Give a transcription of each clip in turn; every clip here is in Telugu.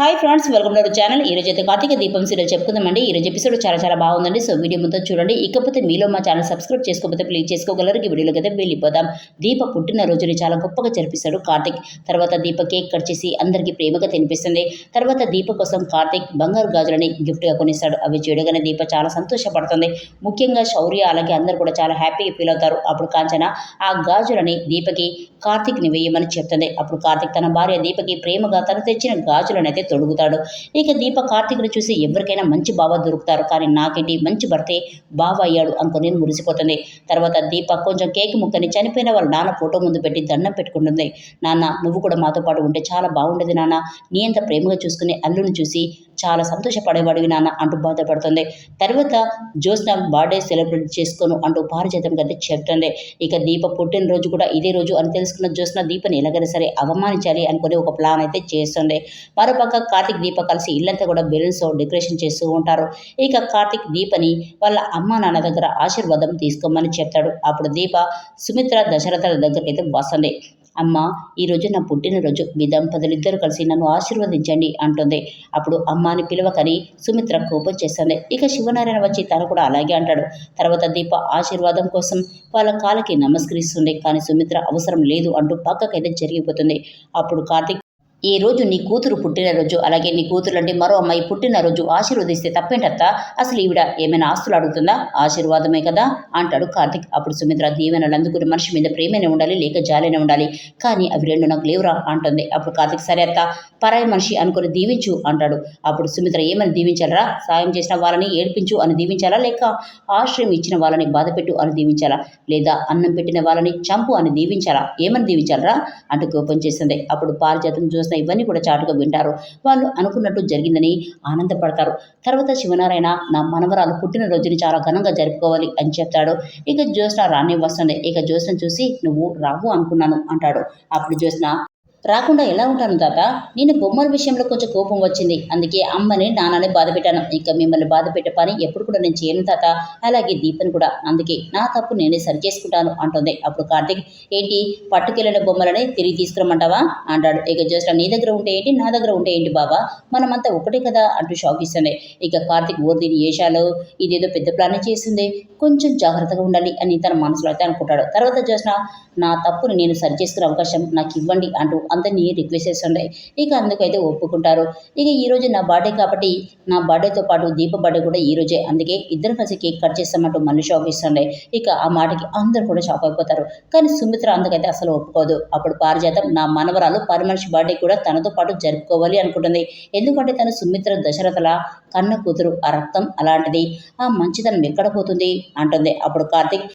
Hi friends welcome to channel ఈ రోజు అయితే కార్తీక దీపం సీరియల్ చెప్పుకుందామండి. ఈ రోజు ఎపిసోడ్ చాలా చాలా బాగుందండి. సో వీడియో మొత్తం చూడండి. ఇకపోతే మీలో మా ఛానల్ సబ్స్క్రైబ్ చేసుకోకపోతే ప్లీజ్ చేసుకోగలరు. ఈ వీడియోలోకి అయితే వెళ్ళిపోదాం. దీప పుట్టిన రోజుని చాలా గొప్పగా జరిపిస్తాడు కార్తీక్. తర్వాత దీప కేక్ కట్ చేసి అందరికీ ప్రేమగా తినిపిస్తుంది. తర్వాత దీప కోసం కార్తీక్ బంగారు గాజులని గిఫ్ట్గా కొనిస్తాడు. అవి చూడగానే దీప చాలా సంతోషపడుతుంది. ముఖ్యంగా శౌర్య అలాగే అందరూ కూడా చాలా హ్యాపీగా ఫీల్ అవుతారు. అప్పుడు కాంచన ఆ గాజులని దీపకి కార్తీక్ని వేయమని చెప్తుంది. అప్పుడు కార్తీక్ తన భార్య దీపకి ప్రేమగా తను తెచ్చిన గాజులను అయితే తొడుగుతాడు. ఇక దీప కార్తీకుడు చూసి ఎవరికైనా మంచి బావ దొరుకుతారు. కానీ నాకేంటి? మంచి భర్తే బావ అయ్యాడు అనుకుని మురిసిపోతుంది. తర్వాత దీప కొంచెం కేక్ ముక్కని చనిపోయిన వాళ్ళ నాన్న ఫోటో ముందు పెట్టి దండం పెట్టుకుంటుంది. నాన్న నువ్వు కూడా మాతో పాటు ఉంటే చాలా బాగుండేది నాన్న. నీ అంత ప్రేమగా చూసుకునే అల్లుని చూసి చాలా సంతోషపడేవాడివి నాన్న అంటూ బాధపడుతుంది. తర్వాత జ్యోత్స్న బర్త్డే సెలబ్రేట్ చేసుకోను అంటూ పారిజాతం గది చెప్తుంది ఇక దీప పుట్టినరోజు కూడా ఇదే రోజు అని తెలుసుకున్న జ్యోత్స్న దీపని ఎలాగైనా సరే అవమానించాలి అనుకుని ఒక ప్లాన్ అయితే చేస్తుంది. మరోపక్క పక్క కార్తిక్ దీప కలిసి ఇల్లంతా కూడా బెలూన్స్ డెకరేషన్ చేస్తూ ఉంటారు. ఇక కార్తిక్ దీపని వాళ్ళ అమ్మ నాన్న దగ్గర ఆశీర్వాదం తీసుకోమని చెప్తాడు. అప్పుడు దీప సుమిత్ర దశరథల దగ్గరకైతే అయితే వస్తుంది. అమ్మ ఈరోజు నా పుట్టినరోజు. మీ దంపతులు ఇద్దరు కలిసి నన్ను ఆశీర్వదించండి అంటుంది. అప్పుడు అమ్మాని పిలవకని సుమిత్ర కోపం చేస్తుంది. ఇక శివనారాయణ వచ్చి తను కూడా అలాగే అంటాడు. తర్వాత దీప ఆశీర్వాదం కోసం వాళ్ళ కాళ్ళకి నమస్కరిస్తుంది. కానీ సుమిత్ర అవసరం లేదు అంటూ పక్కకైతే జరిగిపోతుంది. అప్పుడు కార్తీక్ ఈ రోజు నీ కూతురు పుట్టినరోజు అలాగే నీ కూతురు అంటే మరో అమ్మాయి పుట్టినరోజు ఆశీర్వదిస్తే తప్పేంటత్తా? అసలు ఈవిడ ఏమైనా ఆస్తులు అడుగుతుందా? ఆశీర్వాదమే కదా? అంటాడు కార్తిక్. అప్పుడు సుమిత్ర దీవెనలు అందుకుని మనిషి మీద ప్రేమనే ఉండాలి లేక జాలైనా ఉండాలి. కానీ అవి రెండు నాకు లేవురా అంటుంది. అప్పుడు కార్తిక్ సరే అత్త పరాయి మనిషి అనుకుని దీవించు అంటాడు. అప్పుడు సుమిత్ర ఏమని దీవించాలరా? సాయం చేసిన వాళ్ళని ఏడ్పించు అని దీవించాలా? లేక ఆశ్రయం ఇచ్చిన వాళ్ళని బాధపెట్టు అని దీవించాలా? లేదా అన్నం పెట్టిన వాళ్ళని చంపు అని దీవించాలా? ఏమని దీవించాలరా? అంటూ కోపం చేసింది అప్పుడు పారిజాతం చూస్తే చూసిన ఇవన్నీ కూడా చాటుగా వింటారు. వాళ్ళు అనుకున్నట్టు జరిగిందని ఆనందపడతారు. తర్వాత శివనారాయణ నా మనవరాలు పుట్టినరోజుని చాలా ఘనంగా జరుపుకోవాలి అని చెప్తాడు. ఇక జ్యోత్స్న రాని వస్తుంది ఇక జ్యోత్స్న చూసి నువ్వు రావు అనుకున్నాను అంటాడు. అప్పుడు జ్యోత్స్న రాకుండా ఎలా ఉంటాను తాత? నేను బొమ్మల విషయంలో కొంచెం కోపం వచ్చింది. అందుకే అమ్మని నాన్నని బాధ పెట్టాను ఇంకా మిమ్మల్ని బాధ పెట్టే పని ఎప్పుడు కూడా నేను చేయను తాత. అలాగే దీపని కూడా. అందుకే నా తప్పు నేనే సరి చేసుకుంటాను అంటుంది. అప్పుడు కార్తీక్ ఏంటి? పట్టుకెళ్ళిన బొమ్మలని తిరిగి తీసుకురమ్మంటావా? అంటాడు. ఇక జస్ట్ నీ దగ్గర ఉంటే ఏంటి? నా దగ్గర ఉంటే ఏంటి బాబా మనమంతా ఒకటే కదా అంటూ షాక్ ఇస్తుంది. ఇక కార్తీక్ ఓ దీని ఏషాలు? ఇదేదో పెద్ద ప్లాన్ చేసింది. కొంచెం జాగ్రత్తగా ఉండాలి అని తన మనసులో అయితే అనుకుంటాడు. తర్వాత చూసిన నా తప్పుని నేను సరి చేసుకునే అవకాశం నాకు ఇవ్వండి అంటూ అందరినీ రిక్వెస్ట్ చేస్తుండే ఇక అందుకైతే ఒప్పుకుంటారు. ఇక ఈరోజు నా బర్త్డే కాబట్టి నా బర్త్డేతో పాటు దీప బర్త్డే కూడా ఈ రోజే. అందుకే ఇద్దరు కలిసి కేక్ కట్ చేస్తామంటూ మళ్ళీ షాక్ ఇస్తుండే ఇక ఆ మాటకి అందరూ కూడా షాక్ అయిపోతారు. కానీ సుమిత్ర అందుకైతే అసలు ఒప్పుకోదు. అప్పుడు పారిజాతం నా మనవరాలు పరమర్షి బర్త్డే కూడా తనతో పాటు జరుపుకోవాలి అనుకుంటుంది. ఎందుకంటే తను సుమిత్ర దశరథల కన్న కూతురు ఆ రక్తం అలాంటిది. ఆ మంచితనం ఎక్కడ పోతుంది? అంటుంది. అప్పుడు కార్తీక్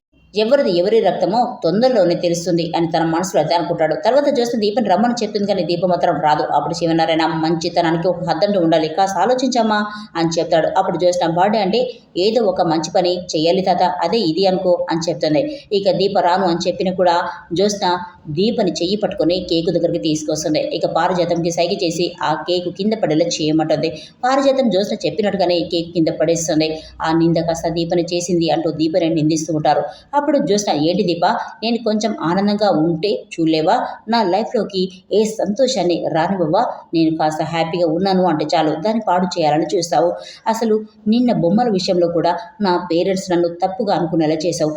ఎవరిది ఎవరి రక్తమో తొందరలోనే తెలుస్తుంది అని తన మనసులో అయితే అనుకుంటాడు. తర్వాత చూస్తే దీపం రమ్మని చెప్తుంది కానీ దీపం మాత్రం రాదు. అప్పుడు శివనారాయణ మంచితనానికి ఒక హద్దంటూ ఉండాలి. కాస్త ఆలోచించమ్మా అని చెప్తాడు. అప్పుడు చూసిన బాడీ అంటే ఏదో ఒక మంచి పని చేయాలి తాత అదే ఇది అనుకో అని చెప్తుంది. ఇక దీప రాను అని చెప్పిన కూడా జ్యోత్స్న దీపని చెయ్యి పట్టుకొని కేకు దగ్గరికి తీసుకొస్తుంది. ఇక పారిజాతంకి సైగ చేసి ఆ కేకు కింద పడేలా చేయమంటుంది. పారిజాతం జ్యోత్స్న చెప్పినట్టుగానే కేక్ కింద పడేస్తుంది. ఆ నింద కాస్త దీపని చేసింది అంటూ దీపని నిందిస్తూ ఉంటారు. అప్పుడు జ్యోత్స్న ఏంటి దీప? నేను కొంచెం ఆనందంగా ఉంటే చూడలేవా? నా లైఫ్లోకి ఏ సంతోషాన్ని రానివ్వవా? నేను కాస్త హ్యాపీగా ఉన్నాను అంటే చాలు దాన్ని పాడు చేయాలని చూస్తావు. అసలు నిన్న బొమ్మల విషయంలో కూడా నా పేరెంట్స్ నన్ను తప్పుగా అనుకునేలా చేశావు.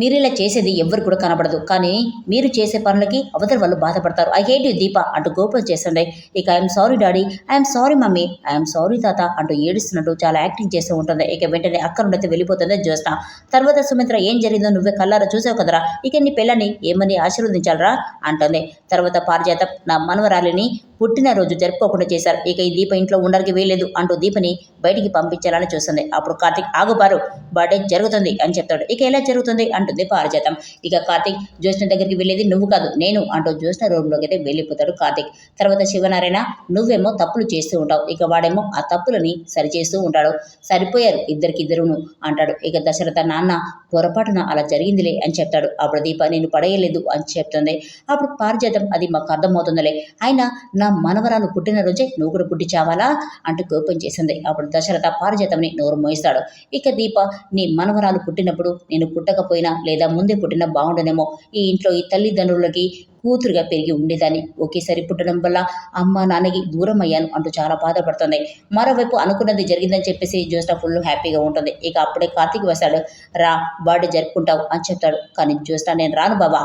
మీరు ఇలా చేసేది ఎవ్వరు కూడా కనబడదు. కానీ మీరు చేసే పనులకి అవతల వాళ్ళు బాధపడతారు. ఐ హేట్ యూ దీప అంటూ కోపం చేస్తుండే. ఇక I'm sorry daddy. I'm sorry mummy. I'm sorry తాత అంటూ ఏడుస్తున్నట్టు చాలా యాక్టింగ్ చేస్తూ ఉంటుంది. ఇక వెంటనే అక్కడ నుండి వెళ్ళిపోతుంది జ్యోత్స్న. తర్వాత సుమిత్ర ఏం జరిగిందో నువ్వే కల్లారా చూసావు కదరా? ఇక నీ పిల్లని ఏమని ఆశీర్వదించాలరా? అంటుంది. తర్వాత పారిజాతం నా మనవరాలిని పుట్టినరోజు జరుపుకోకుండా చేశారు. ఇక ఈ దీప ఇంట్లో ఉండడానికి వీల్లేదు అంటూ దీపని బయటికి పంపించాలని చూస్తుంది. అప్పుడు కార్తీక్ ఆగుపారు బర్త్డే జరుగుతుంది అని చెప్తాడు. ఇక ఎలా జరుగుతుంది అంటుంది పారిజాతం ఇక కార్తీక్ జ్యోత్స్న దగ్గరికి వెళ్ళేది నువ్వు కాదు నేను అంటూ జ్యోత్స్న రూమ్లోకి అయితే వెళ్ళిపోతాడు కార్తీక్. తర్వాత శివనారాయణ నువ్వేమో తప్పులు చేస్తూ ఉంటావు ఇక వాడేమో ఆ తప్పులని సరిచేస్తూ ఉంటాడు. సరిపోయారు ఇద్దరికిద్దరును అంటాడు. ఇక దశరథ నాన్న పొరపాటున అలా జరిగిందిలే అని చెప్తాడు. అప్పుడు దీప నేను పడేయలేదు అని చెప్తుంది. అప్పుడు పారిజాతం అది మాకు అర్థమవుతుందిలే. అయినా నా నా మనవరాలు పుట్టినరోజే నువ్వు కూడా పుట్టి చావాలా అంటూ కోపం చేసింది. అప్పుడు దశరథ పారిజాతంని నోరు మోయిస్తాడు. ఇక దీప నీ మనవరాలు పుట్టినప్పుడు నేను పుట్టకపోయినా లేదా ముందే పుట్టినా బాగుండనేమో ఈ ఇంట్లో ఈ తల్లిదండ్రులకి కూతురుగా పెరిగి ఉండేదాన్ని. ఒకేసారి పుట్టడం వల్ల అమ్మ నాన్నకి దూరం అయ్యాను అంటూ చాలా బాధపడుతుంది. మరోవైపు అనుకున్నది జరిగిందని చెప్పేసి జ్యోత్స్న ఫుల్ హ్యాపీగా ఉంటుంది. ఇక అప్పుడే కార్తీక్ వస్తాడు. రా బర్త్డే జరుపుకుంటావు అని చెప్తాడు. కానీ జ్యోత్స్న నేను రాను బాబా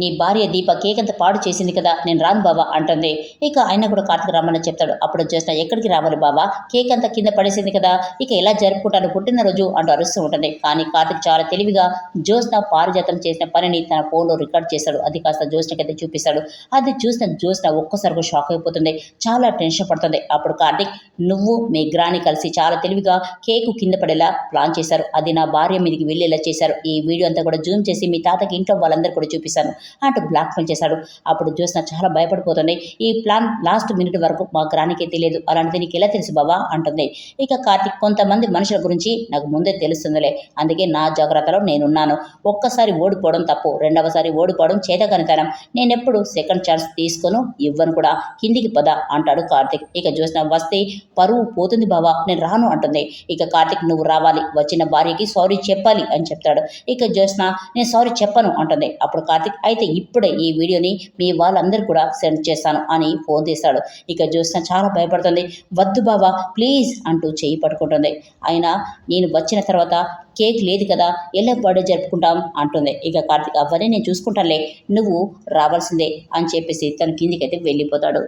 నీ భార్య దీప కేక్ అంత పాడు చేసింది కదా నేను రాను బాబా అంటుంది. ఇక ఆయన కూడా కార్తీక్ రమ్మని చెప్తాడు. అప్పుడు జ్యోత్స్న ఎక్కడికి రావాలి బాబా కేక్ అంతా కింద పడేసింది కదా ఇక ఎలా జరుపుకుంటాను పుట్టినరోజు అంటూ అరుస్తూ ఉంటుంది. కానీ కార్తీక్ చాలా తెలివిగా జ్యోత్స్న పారిజాతం చేసిన పనిని తన ఫోన్లో రికార్డ్ చేస్తాడు. అది కాస్త జ్యోత్స్నకైతే చూపిస్తాడు. అది చూసిన జ్యోత్స్న ఒక్కసారిగా షాక్ అయిపోతుంది. చాలా టెన్షన్ పడుతుంది. అప్పుడు కార్తీక్ నువ్వు మీ గ్రాని కలిసి చాలా తెలివిగా కేకు కింద పడేలా ప్లాన్ చేశారు. అది నా భార్య మీదకి వెళ్ళేలా చేశారు. ఈ వీడియో అంతా కూడా జూమ్ చేసి మీ తాతకి ఇంట్లో వాళ్ళందరూ కూడా చూపిస్తాను. అంటూ బ్లాక్మెయిల్ చేశాడు. అప్పుడు జ్యోత్స్న చాలా భయపడిపోతుంది. ఈ ప్లాన్ లాస్ట్ మినిట్ వరకు మా గ్రానికే తెలియదు. అలాంటిది నీకు ఎలా తెలుసు బాబా అంటుంది. ఇక కార్తీక్ కొంతమంది మనుషుల గురించి నాకు ముందే తెలుస్తుందిలే. అందుకే నా జాగ్రత్తలో నేనున్నాను. ఒక్కసారి ఓడిపోవడం తప్పు. రెండవసారి ఓడిపోవడం చేతకనితనం నేనెప్పుడు సెకండ్ ఛాన్స్ తీసుకొను. ఇవ్వను కూడా. కిందికి పద అంటాడు కార్తీక్. ఇక జ్యోత్స్న వస్తే పరువు పోతుంది బావా. నేను రాను అంటుంది. ఇక కార్తీక్ నువ్వు రావాలి. వచ్చిన భార్యకి సారీ చెప్పాలి అని చెప్తాడు. ఇక జ్యోత్స్న నేను సారీ చెప్పను అంటుంది. అప్పుడు కార్తీక్ అయితే ఇప్పుడే ఈ వీడియోని మీ వాళ్ళందరూ కూడా సెండ్ చేస్తాను అని ఫోన్ తీస్తాడు. ఇక జ్యోత్స్న చాలా భయపడుతుంది. వద్దు బావా ప్లీజ్ అంటూ చేయి పట్టుకుంటుంది. అయినా నేను వచ్చిన తర్వాత కేక్ లేదు కదా ఎలా బర్త్డే జరుపుకుంటాం అంటుంది. ఇక కార్తీక్ అవన్నీ నేను చూసుకుంటానులే నువ్వు రావాల్సిందే అని చెప్పేసి తన కిందికైతే వెళ్ళిపోతాడు.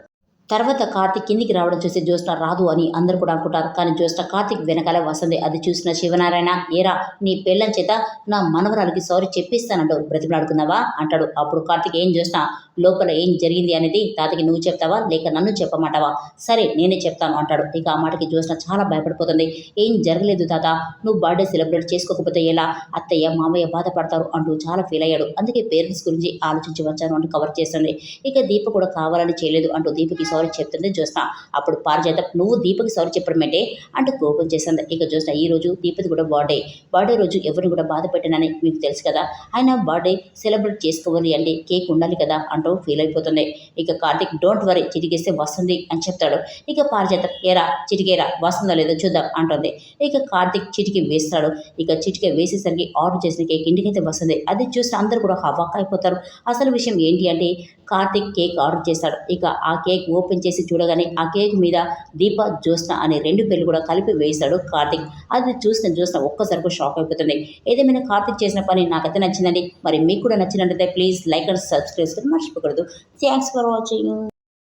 తర్వాత కార్తీక్ కిందికి రావడం చూసి జ్యోత్స్న రాదు అని అందరూ కూడా అనుకుంటారు. కానీ జ్యోత్స్న కార్తీక్ వెనకాల వస్తుంది. అది చూసిన శివనారాయణ ఏరా నీ పెళ్ళం చేత నా మనవరాలకి సారీ చెప్పిస్తానంటూ బ్రతిమలాడుకున్నావా అంటాడు. అప్పుడు కార్తీక్ ఏం చూసినా లోపల ఏం జరిగింది అనేది తాతకి నువ్వు చెప్తావా? లేక నన్ను చెప్పమంటావా? సరే నేనే చెప్తాను అంటాడు. ఇక ఆ మాటకి జ్యోత్స్న చాలా భయపడిపోతుంది. ఏం జరగలేదు తాత నువ్వు బర్త్డే సెలబ్రేట్ చేసుకోకపోతే ఎలా? అత్తయ్య మామయ్య బాధపడతారు అంటూ చాలా ఫీల్ అయ్యాడు. అందుకే పేరెంట్స్ గురించి ఆలోచించి వచ్చాను అంటూ కవర్ చేస్తుంది. ఇక దీప కూడా కావాలని చేయలేదు అంటూ దీపకి సారీ చెప్తుంది జ్యోత్స్న అప్పుడు పారిజాత నువ్వు దీపకి సారీ చెప్పడమేంటే? అంటూ కోపం చేసింది. ఇక జ్యోత్స్న ఈ రోజు దీపది కూడా బర్త్డే. బర్త్డే రోజు ఎవరిని కూడా బాధ పెట్టానని మీకు తెలుసు కదా? ఆయన బర్త్డే సెలబ్రేట్ చేసుకోవాలి అంటే కేక్ ఉండాలి కదా? అంటూ ఫీల్ అయిపోతుంది. ఇక కార్తీక్ డోంట్ వరీ చిటికేస్తే వస్తుంది అని చెప్తాడు. ఇక పారిజాత ఏరా చిటికేరా వస్తుందో లేదో చూద్దాం అంటుంది. ఇక కార్తీక్ చిటికి వేస్తాడు. ఇక చిటిక వేసేసరికి ఆర్డర్ చేసిన కేక్ ఇంటికైతే వస్తుంది. అది చూసి అందరూ కూడా హవాక్ అయిపోతారు. అసలు విషయం ఏంటి అంటే కార్తీక్ కేక్ ఆర్డర్ చేస్తాడు. ఇక ఆ కేక్ ఓపెన్ ఓపెన్ చేసి చూడగానే ఆ కేక్ మీద దీప జ్యోత్స్న అనే రెండు పేర్లు కూడా కలిపి వేశాడు కార్తిక్. అది చూసిన జ్యోత్స్న ఒక్కసారి షాక్ అయిపోతుంది. ఏదేమైనా కార్తిక్ చేసిన పని నాకైతే నచ్చిందండి. మరి మీకు కూడా నచ్చినట్లయితే ప్లీజ్ లైక్ అండ్ సబ్స్క్రైబ్ మర్చిపోకూడదు. Thanks for watching.